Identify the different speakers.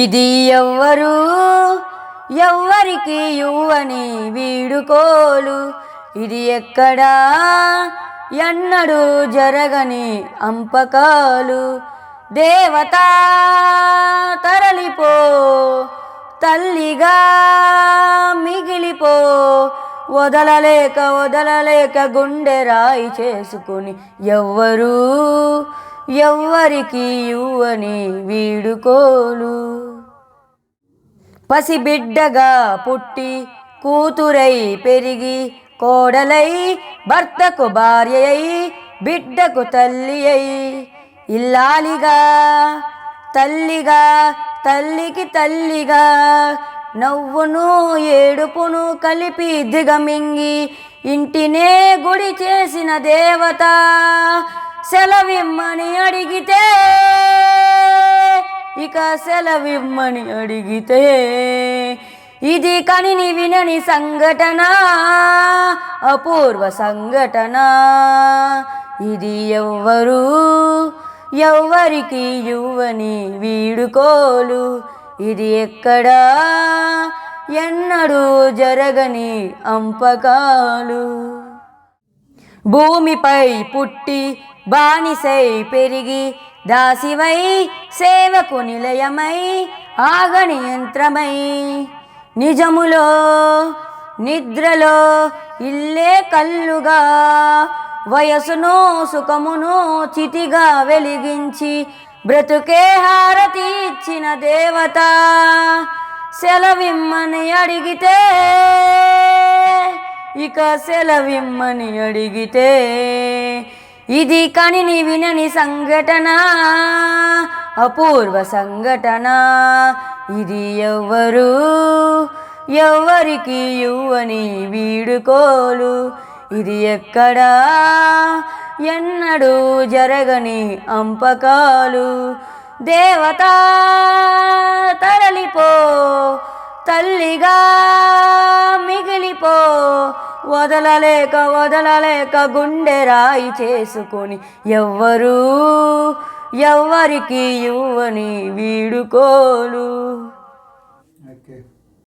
Speaker 1: ఇది ఎవ్వరు ఎవ్వరికి ఇవ్వని వీడుకోలు. ఇది ఎక్కడా ఎన్నడూ జరగని అంపకాలు. దేవత వదలలేక వదలలేక గుండె రాయి చేసుకుని ఎవ్వరూ ఎవ్వరికి ఇవ్వని వీడుకోలు పసిబిడ్డగా పుట్టి కూతురై పెరిగి కోడలై భర్తకు భార్య అయి బిడ్డకు తల్లి అయి ఇల్లాలిగా తల్లిగా తల్లికి తల్లిగా నవ్వును ఏడుపును కలిపి దిగమింగి ఇంటినే గుడి చేసిన దేవత సెలవిమ్మని అడిగితే ఇక సెలవిమ్మని అడిగితే ఇది కనిని వినని సంఘటన అపూర్వ సంఘటన? ఇది ఎవ్వరు ఎవ్వరికి యువని వీడుకోలు ఇది ఎక్కడా? ఎన్నడూ జరగని అంపకాలు. భూమిపై పుట్టి బానిసై పెరిగి దాసివై సేవకు నిలయమై ఆగని యంత్రమై. నిజములో నిద్రలో ఇల్లే కల్లుగా వయసును సుఖమును చితిగా వెలిగించి బ్రతుకే హారతి ఇచ్చిన దేవత సెలవిమ్మని అడిగితే ఇక సెలవిమ్మని అడిగితే ఇది కనిని వినని సంఘటన అపూర్వ సంఘటన ఇది ఎవ్వరు ఎవ్వరికి యువని వీడుకోలు ఇది ఎక్కడా ఎన్నడూ జరగని అంపకాలు. దేవత తరలిపో తల్లిగా మిగిలిపో. వదలలేక వదలలేక గుండె రాయి చేసుకొని ఎవ్వరూ ఎవ్వరికి ఇవ్వని వీడుకోలు.